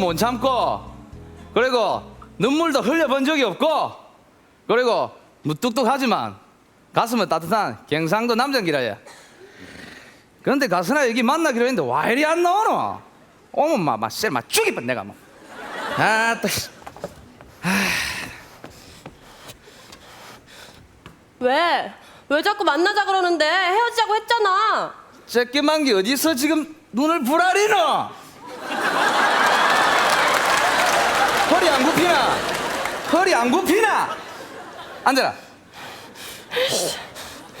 못 참고 그리고 눈물도 흘려본 적이 없고 그리고 무뚝뚝하지만 가슴은 따뜻한 경상도 남자기라야. 그런데 가스나 여기 만나기로 했는데 와 이리 안 나오노? 어머 마마 쎄마 죽이뻔 내가 뭐. 아또 왜? 왜 자꾸 만나자 그러는데? 헤어지자고 했잖아. 쬐끼만 게 어디서 지금 눈을 부라리노 허리 안 굽히나? 허리 안 굽히나? 앉아라.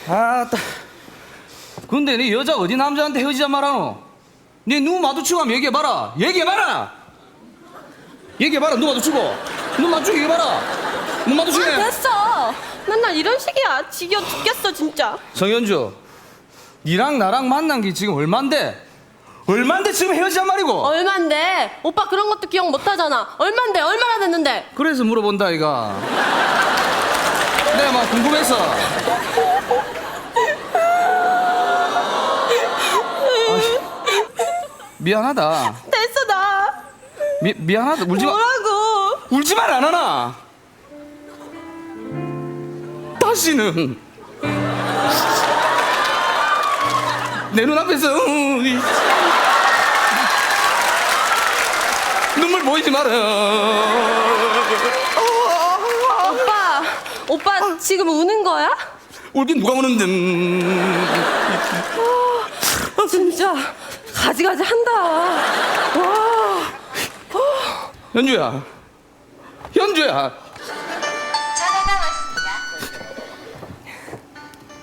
아따. 근데 네 여자 어디 남자한테 헤어지자 말하노? 네 누구 마주치고 하면 얘기해봐라. 얘기해봐라. 얘기해봐라. 누구 마주치고? 눈 마주치고 얘기해봐라. 눈 마주치네 됐어. 맨날 이런 식이야. 지겨워 죽겠어 진짜. 성현주 니랑 나랑 만난 게 지금 얼만데 얼만데 지금 헤어지자 말이고 얼만데? 오빠 그런 것도 기억 못 하잖아. 얼만데? 얼마나 됐는데? 그래서 물어본다 이가 내가 막 궁금해서 아이, 미안하다 됐어 나. 미, 미안하다 울지 마 뭐라고? 울지 말 안 하나 다시는 내 눈앞에서 음, 이- 눈물 보이지 마라 오빠, 오빠 지금 우는 거야? 울긴 누가 우는데 음. 진짜 가지가지 한다. 와. 현주야 현주야 전화가 왔습니다.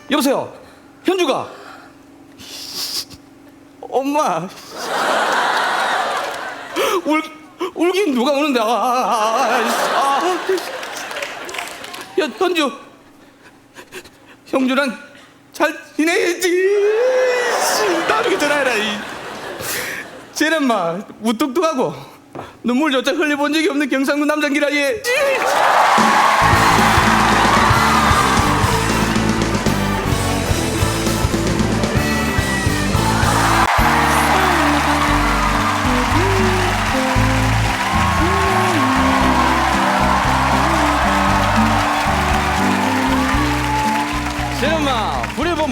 여보세요 현주가 엄마 울 울긴 누가 우는데 아, 아, 아, 아. 현, 현주 형주랑 잘 지내야지 나중에 전화해라 이. 쟤는 막 무뚝뚝하고 눈물 조차 흘려본 적이 없는 경상도 남자기라 얘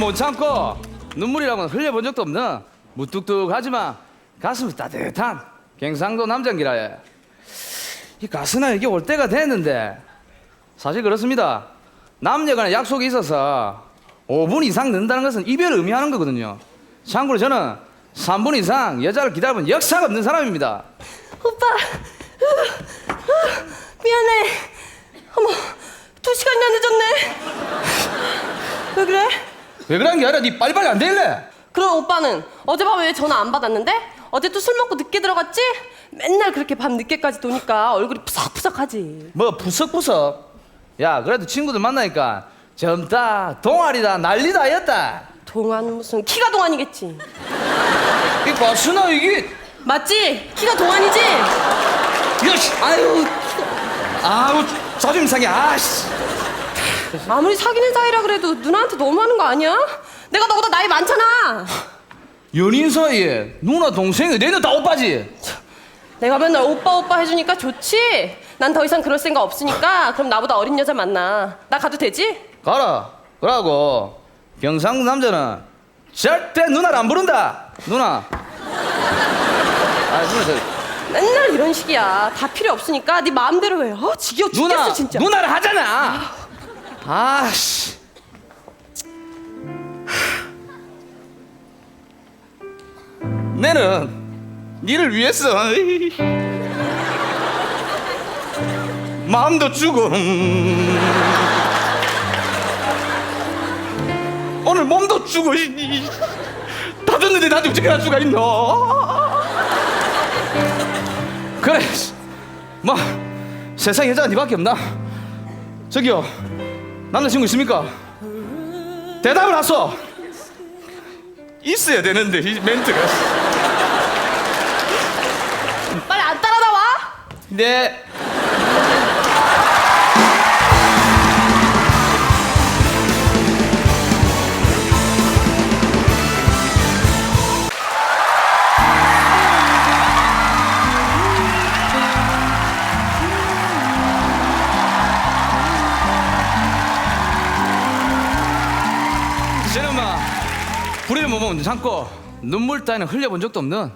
못 참고 눈물이라고는 흘려본 적도 없는 무뚝뚝하지만 가슴이 따뜻한 경상도 남장기라예 이 가스나 여기 올 때가 됐는데 사실 그렇습니다 남녀간에 약속이 있어서 5분 이상 늦는다는 것은 이별을 의미하는 거거든요 참고로 저는 3분 이상 여자를 기다려본 역사가 없는 사람입니다 오빠. 미안해. 어머, 두 시간이나 늦었네. 왜 그래? 왜 그런 게 아니라 니 빨리빨리 안 될래? 그럼 오빠는 어젯밤에 왜 전화 안 받았는데? 어제 또 술 먹고 늦게 들어갔지? 맨날 그렇게 밤 늦게까지 도니까 얼굴이 푸석푸석하지. 뭐 부석부석 야 그래도 친구들 만나니까 젊다 동아리다 난리다 였다 동안 무슨 키가 동안이겠지. 이 봐스나 이게 맞지? 키가 동안이지? 야씨 아유 아우 자존심 상해 아씨 아무리 사귀는 사이라 그래도 누나한테 너무하는 거 아니야? 내가 너보다 나이 많잖아. 연인 사이에 누나 동생이 내는 다 오빠지 내가 맨날 오빠 오빠 해주니까 좋지? 난 더 이상 그럴 생각 없으니까 그럼 나보다 어린 여자 만나. 나 가도 되지? 가라 그러고 경상도 남자는 절대 누나를 안 부른다 누나 아 누나 저 맨날 이런 식이야. 다 필요 없으니까 네 마음대로 해. 어, 지겨워 죽겠어 진짜. 누나를 하잖아 아씨. 내는 니를 위해서 마음도 주고 오늘 몸도 주고 다 줬는데 나한테 어떻게 할 수가 있노? 그래 뭐 세상 여자가 니밖에 없나? 저기요 남자친구 있습니까? 대답을 하소. 있어야 되는데 이 멘트가. 빨리 안 따라 나와. 네 참고 눈물 따위는 흘려본 적도 없는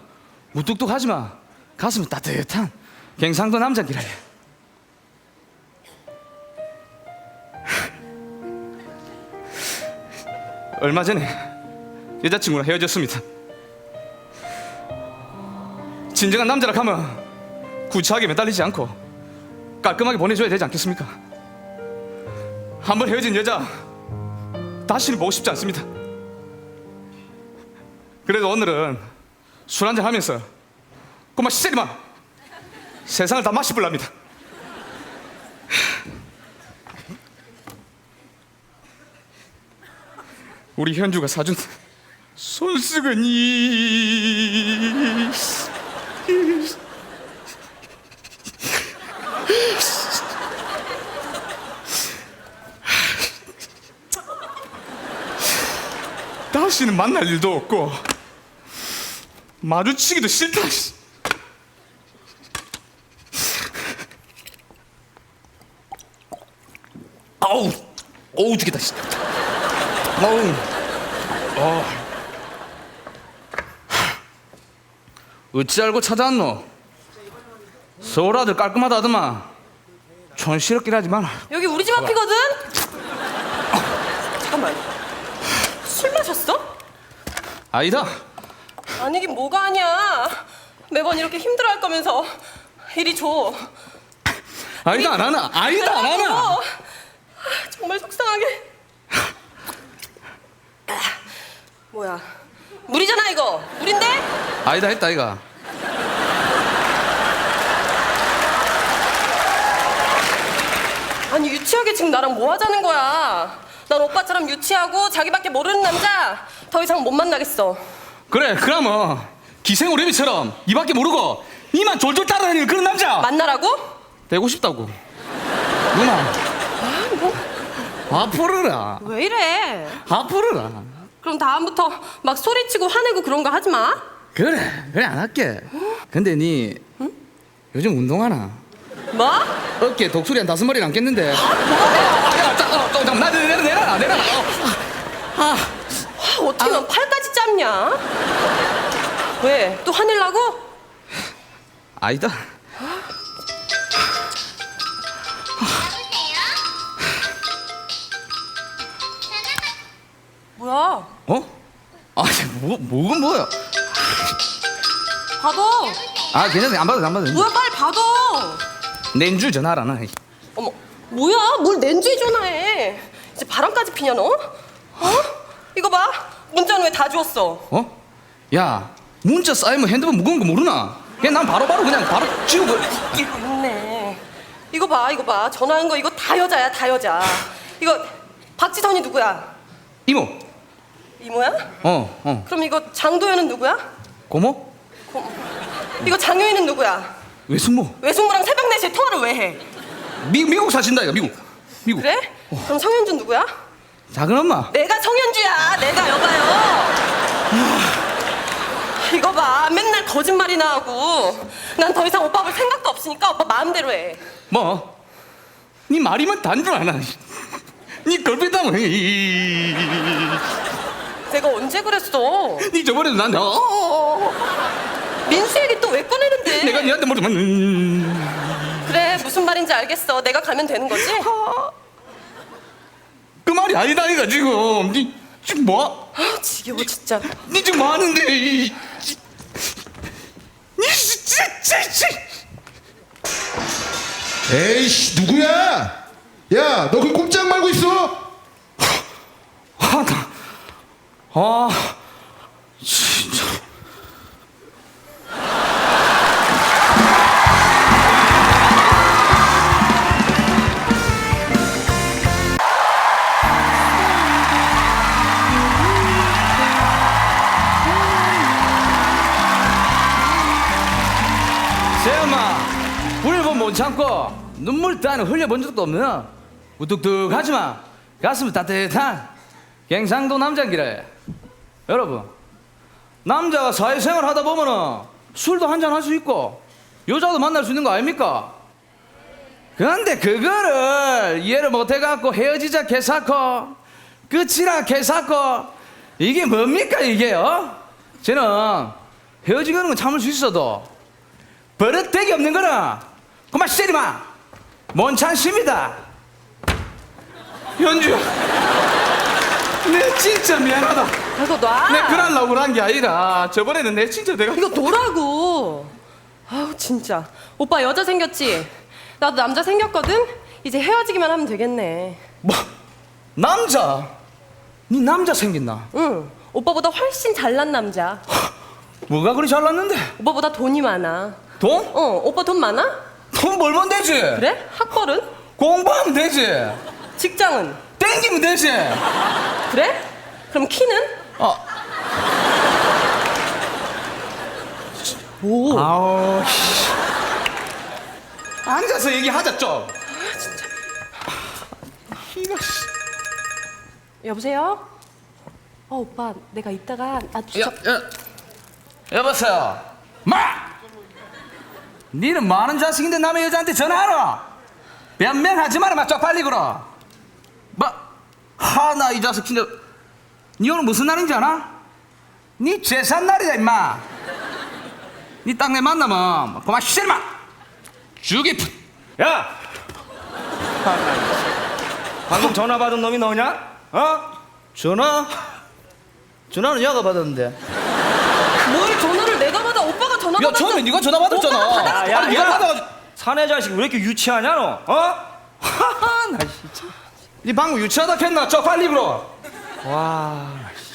무뚝뚝하지만 가슴이 따뜻한 갱상도 남자기라 해. 얼마 전에 여자친구랑 헤어졌습니다. 진정한 남자라 하면 구차하게 매달리지 않고 깔끔하게 보내줘야 되지 않겠습니까? 한번 헤어진 여자 다시는 보고 싶지 않습니다. 그래도 오늘은 술 한잔 하면서 꼬마 시세리만 세상을 다 마시불랍니다. 우리 현주가 사준 손수건 이 다시는 만날 일도 없고 마주치기도 싫다. 씨. 아우, 어우 죽겠다. 씨. 아우, 어. 어찌 알고 찾아왔노? 서울 아들 깔끔하다 하더만 촌스럽긴 하지 마라. 여기 우리 집 앞이거든? 잠깐만. 술 마셨어? 아니다. 아니긴 뭐가 아니야. 매번 이렇게 힘들어할 거면서 이리 줘. 아니다 안 하나. 아니다 안 하나. 아, 정말 속상하게. 아, 뭐야? 물이잖아 이거. 물인데? 아니다 했다 이가. 아니 유치하게 지금 나랑 뭐 하자는 거야? 난 오빠처럼 유치하고 자기밖에 모르는 남자 더 이상 못 만나겠어. 그래 그러면 기생오래비처럼 이 밖에 모르고 니만 졸졸 따라다니는 그런 남자 만나라고? 되고 싶다고 누나 앞으로라 왜 이래? 앞으로라 그럼 다음부터 막 소리치고 화내고 그런 거 하지 마. 그래 그래 안 할게 근데 니 요즘 운동하나 뭐? 어깨 독수리 한 다섯 마리 남겠는데 야, 자, 어, 잠깐만 나 내려 내려라 내려라 어. 아, 어떻게 넌 팔까지 짧냐? 왜? 또 화내려고? 아니다 뭐야? 어? 아니 뭐 뭐가 뭐야 받아. 아 괜찮아 안 받아 안 받아 뭐야 빨리 받아. 낸주 전화라 나 어머, 뭐야? 뭘 낸주에 전화해? 이제 바람까지 피냐 너? 어? 이거 봐. 문자는 왜다 주웠어? 어? 야 문자 쌓이면 핸드폰 무거운 거 모르나? 그냥 난 바로바로 그냥 바로 지우고 이거 있네. 이거 봐, 이거 봐. 전화한 거 이거 다 여자야, 다 여자. 이거 박지선이 누구야? 이모 이모야? 어어 그럼 이거 장도연은 누구야? 고모 이거 장효인은 누구야? 외숙모 외숙모랑 새벽 4시에 통화를 왜 해? 미, 미국 사신다 이거 미국 미국 그래? 그럼 성현준 누구야? 작은 엄마 내가 성현주야. 내가 여봐요. 이거 봐. 맨날 거짓말이나 하고. 난 더 이상 오빠 볼 생각도 없으니까 오빠 마음대로 해. 뭐? 네 말이면 단줄 아나 네 걸핏하면 내가 언제 그랬어? 네 저번에도 나한테 어, 민수 얘기 또 왜 꺼내는데? 내가 니한테 모르면 음, 그래 무슨 말인지 알겠어. 내가 가면 되는 거지? 그 말이 아니다 이가 지금 니 지금 뭐? 아 지겨워 진짜. 니 지금 뭐 하는데 이- 이- 니 진짜 진짜 에이씨 누구야? 야 너 그 꼼짝 말고 있어? 아나 아진 못 참고 눈물 따는 흘려본 적도 없는 우뚝뚝하지만 가슴이 따뜻한 갱상도 남자기래 여러분 남자가 사회생활 하다 보면은 술도 한잔 할 수 있고 여자도 만날 수 있는 거 아닙니까? 그런데 그거를 이해를 못해갖고 헤어지자 개사코 끝이라 개사코 이게 뭡니까 이게요? 저는 헤어지는 건 참을 수 있어도 버릇되기 없는 거는 그만 시리 마. 먼찬십니다. 현주, 내 진짜 미안하다. 이거 놔. 내 그러려고 그런 게 아니라 저번에는 내 진짜 내가 이거 놓으라고. 아우 진짜. 오빠 여자 생겼지? 나도 남자 생겼거든? 이제 헤어지기만 하면 되겠네. 뭐 남자? 니 남자 생겼나? 응. 오빠보다 훨씬 잘난 남자. 뭐가 그리 잘났는데? 오빠보다 돈이 많아. 돈? 어, 오빠 돈 많아? 돈 벌면 되지. 그래? 학벌은? 공부하면 되지. 직장은? 땡기면 되지. 그래? 그럼 키는? 어. 오. 아우. 씨. 앉아서 얘기하자 좀. 이거 씨. 여보세요? 어, 오빠, 내가 이따가 나도 야, 야. 여보세요. 마. 니는 많은 자식인데 남의 여자한테 전화하라. 변명하지 마라, 막쪽 빨리 걸어. 뭐? 하나 이 자식 진짜. 니 오늘 무슨 날인지 아나? 니 재산 날이다 임마. 니딱내 만나면 그만 실마. 죽이. 야! 방금 전화 받은 놈이 너냐? 어? 전화? 전화는 여가 받았는데. 뭘 전화를 내가 받아? 오빠가 전화 야 받았어. 처음에 네가 전화 받았잖아. 오빠가 받아가지고 야, 아니, 야. 네가 받아가지고. 사내 자식 왜 이렇게 유치하냐 너? 어? 하하, 나 진짜. 네 방금 유치하다 했나? 저 빨리 불어. 와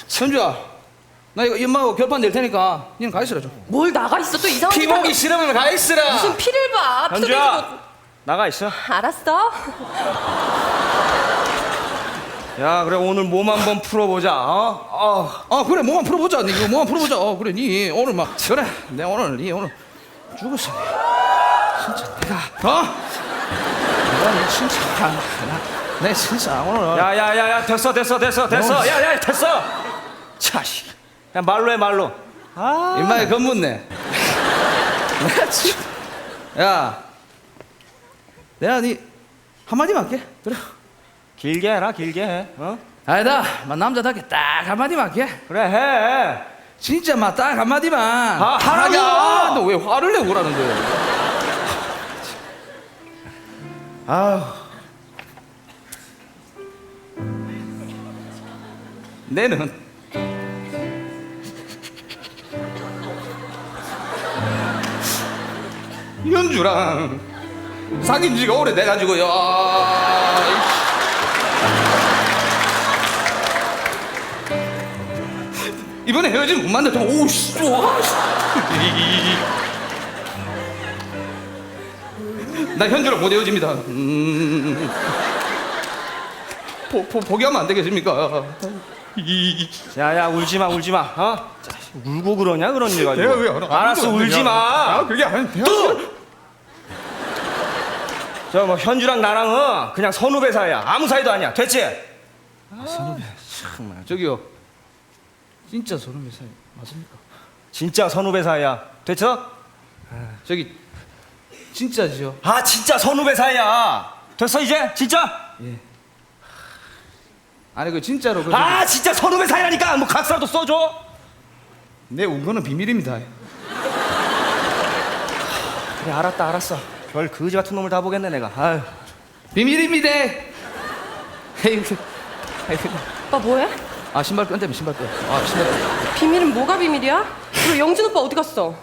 선주야, 나 이거 엄마하고 결판 낼 테니까 니는 가 있으라 좀. 뭘 나가 있어 또 이상한 피짓 하고. 보기 싫으면 가 있으라. 무슨 피를 봐. 피도. 현주야 나가 있어 알았어. 야 그래 오늘 몸 한번 풀어보자 어? 어. 아 그래 몸만 풀어보자. 니 이거 몸만 풀어보자. 어 그래 니 오늘 막 그래. 내 오늘 니 오늘 죽었어. 진짜 내가 어? 내가 니 진짜 나, 내 진짜 오늘 야야야야 됐어 됐어 됐어 됐어 어. 야야 됐어 자식 야 말로 해 말로 아 임마에 건묻네. 내가 진. 야, 내가 니 한마디만 할게. 그래. 길게 해라 길게 해 어? 아니다. 막 남자답게 딱 한마디만 할게. 그래 해 진짜 막 딱 한마디만. 아, 하라고! 야, 너왜 화를 내고 그러는 거야? 아우. 내는 현주랑 사귄 지가 오래돼가지고요. 이 번에 헤어지면 못 만날 면 오씨 와. 나 현주랑 못 헤어집니다. 음. 포, 포, 포기하면 안 되겠습니까? 야야 울지마 울지마 어? 자식, 울고 그러냐 그런 일 가지고 내가 왜 알아? 알았어 아무도 안 되냐? 울지마 아, 그게 아니 저뭐 현주랑 나랑은 어, 그냥 선후배 사이야 아무 사이도 아니야 됐지? 저기요. 진짜 소름이 사이 맞습니까? 진짜 선후배 사이야 됐어? 저기 진짜죠? 아 진짜 선후배 사이야 됐어 이제 진짜? 아니 그 진짜로 그아 진짜 선후배 사이라니까 뭐 각서라도 써줘 내온 거는 비밀입니다. 그래 알았다 알았어 별 거지 같은 놈을 다 보겠네 내가 아유 비밀입니다. 에이구, 에이구. 오빠 뭐해? 아 신발 끈 때문에 신발 끈. 아 신발 끈. 비밀은 뭐가 비밀이야? 그리고 영진 오빠 어디 갔어?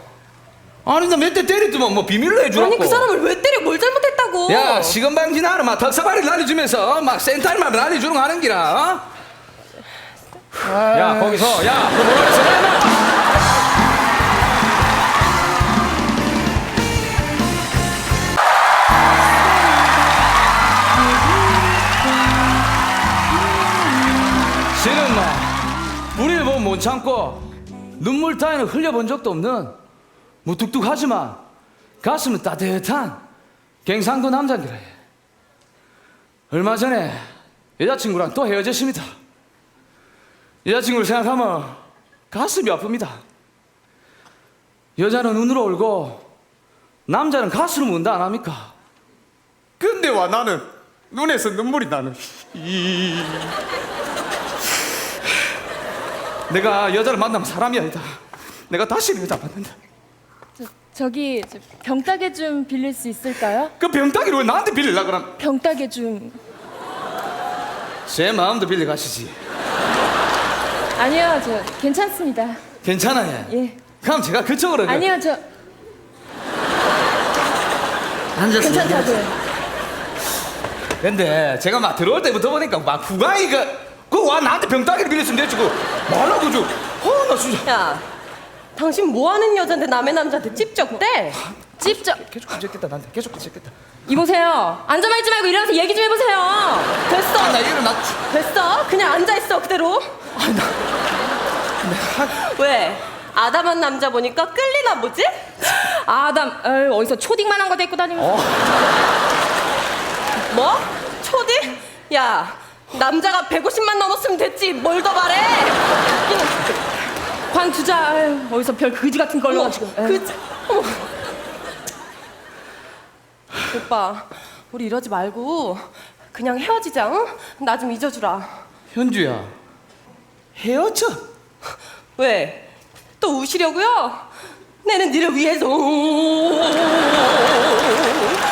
아니 나 몇 대 때렸더만 뭐 비밀로 해주라고. 아니 그 사람을 왜 때려? 뭘 잘못했다고? 야 시건방진 하나 막 덕사발이 날려주면서 막 센탈만 날려주는 거 하는 기라. 어? 야 거기서 야너 뭐라 그랬어 야. 참고 눈물 따위는 흘려본 적도 없는 무뚝뚝하지만 가슴은 따뜻한 갱상도 남자기라 해. 얼마 전에 여자친구랑 또 헤어졌습니다. 여자친구를 생각하면 가슴이 아픕니다. 여자는 눈으로 울고 남자는 가슴으로 운다 안 합니까? 근데 와 나는 눈에서 눈물이 나는. 내가 여자를 만나면 사람이 아니다. 내가 다시 여자 안 만난다. 저, 저기 저 병따개 좀 빌릴 수 있을까요? 그 병따기를 왜 나한테 빌리려 그럼? 병따개 좀 제 마음도 빌려 가시지. 아니요 저 괜찮습니다. 괜찮아요. 예 그럼 제가 그쪽으로. 그- 아니요 저 앉았어. 괜찮다고요. 근데 제가 막 들어올 때부터 보니까 막그 와 나한테 병따기를 빌렸으면 됐지 그 말라고 좀. 어나 진짜. 야, 당신 뭐 하는 여잔데 남의 남자한테 찝적대? 찝쩍 계속 괜찮겠다 나한테 계속 괜찮겠다. 이보세요. 앉아만 있지 말고 일어나서 얘기 좀 해보세요. 됐어. 아나 일어나. 됐어. 그냥 앉아있어 그대로. 왜? 아담한 남자 보니까 끌리나 보지? 아담 에이, 어디서 초딩만한 거 데리고 다니면 어. 뭐? 초딩? 야, 남자가 150만 넘었으면 됐지. 뭘더 바래? 관두자 에이, 어디서 별 그지 같은 걸 어머, 넣어가지고 에이. 그, 어머. 오빠, 우리 이러지 말고 그냥 헤어지자. 응? 나 좀 잊어주라. 현주야 헤어져. 왜? 또 우시려고요? 내는 니를 위해서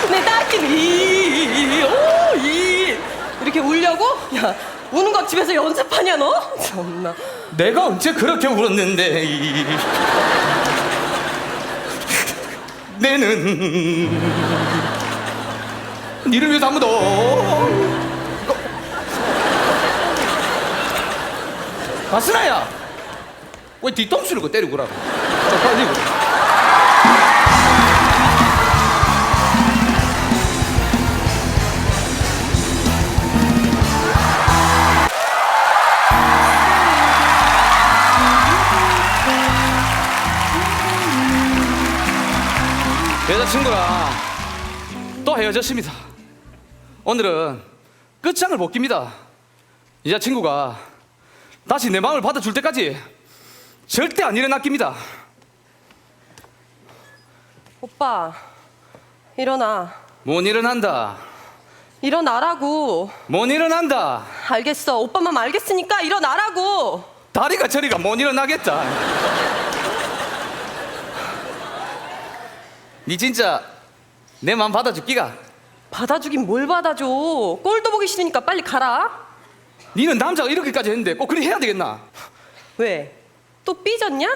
내 딸끼리 오, 이 이렇게 울려고? 야 우는 거 집에서 연습하냐 너? 참나. 내가 언제 그렇게 울었는데? 이- 내는 니를 위해서 아무도 가스나야! 왜 뒤통수를 그 때리고 그러고? 쪽팔리 여자친구랑 또 헤어졌습니다. 오늘은 끝장을 못 깁니다. 여자친구가 다시 내 마음을 받아줄 때까지 절대 안 일어나 깁니다. 오빠 일어나 못 일어난다. 일어나라고 못 일어난다. 알겠어 오빠만 알겠으니까 일어나라고 다리가 저리가 못 일어나겠다. 니 진짜 내 마음 받아줄 기가? 받아주긴 뭘 받아줘 꼴도 보기 싫으니까 빨리 가라 니는 남자가 이렇게까지 했는데 꼭 그렇게 해야 되겠나? 왜? 또 삐졌냐?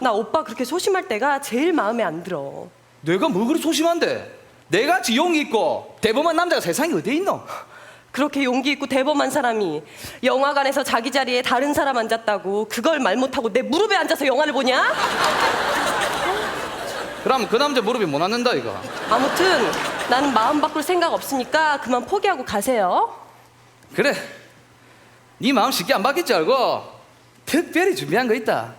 나 오빠 그렇게 소심할 때가 제일 마음에 안 들어 내가 뭐 그리 소심한데? 내가 지용이 있고 대범한 남자가 세상에 어디 있노? 그렇게 용기 있고 대범한 사람이 영화관에서 자기 자리에 다른 사람 앉았다고 그걸 말 못하고 내 무릎에 앉아서 영화를 보냐? 그럼 그 남자 무릎이 못 앉는다 이거. 아무튼 나는 마음 바꿀 생각 없으니까 그만 포기하고 가세요 그래. 네 마음 쉽게 안 바뀔 줄 알고 특별히 준비한 거 있다.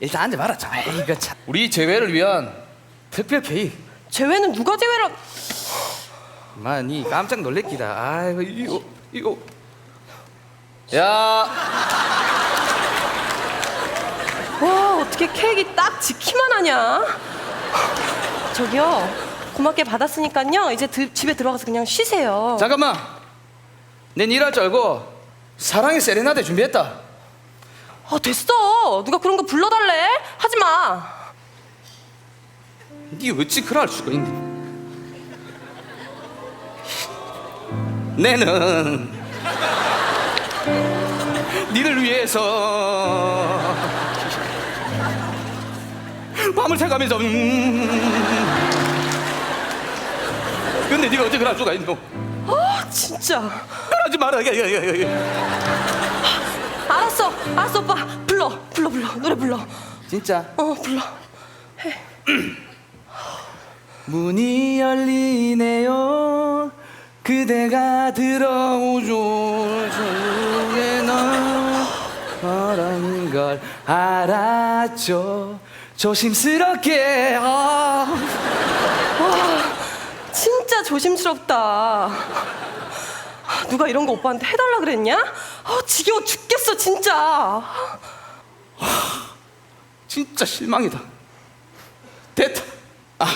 일단 앉아봐라. 참. 이거 참. 우리 재회를 위한 특별 회의. 재회는 누가 재회라 많이 깜짝 놀랬기다. 아이고 이거 이거. 야, 와 어떻게 케이크 딱 지키만 하냐 저기요 고맙게 받았으니까요 이제 드- 집에 들어가서 그냥 쉬세요 잠깐만. 낸 일할 줄 알고 사랑의 세레나데 준비했다. 아 됐어 누가 그런 거 불러달래 하지마 네 어찌 그럴 수가 있니? 내는 니를 위해서 밤을 새가면서 음. 근데 네가 어떻게 그럴 수가 있노? 아 진짜 그러지 마라. 야, 야, 야, 야. 알았어 알았어 오빠 불러 불러 불러 노래 불러 진짜 어 불러 문이 열리네요. 그대가 들어오죠. 저에는 바라는 걸 알았죠. 조심스럽게. 아. 진짜 조심스럽다 아, 누가 이런 거 오빠한테 해달라 그랬냐? 아 지겨워 죽겠어 진짜 진짜 실망이다. 됐다. 아.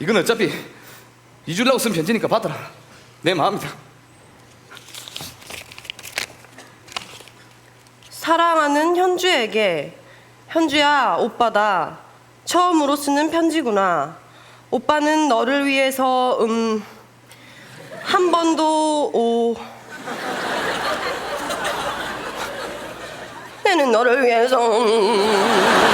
이건 어차피 잊으려고 쓴 편지니까 받아라. 내 마음이다. 사랑하는 현주에게 현주야 오빠다. 처음으로 쓰는 편지구나. 오빠는 너를 위해서 음 한 번도 오. 내는 너를 위해서 음,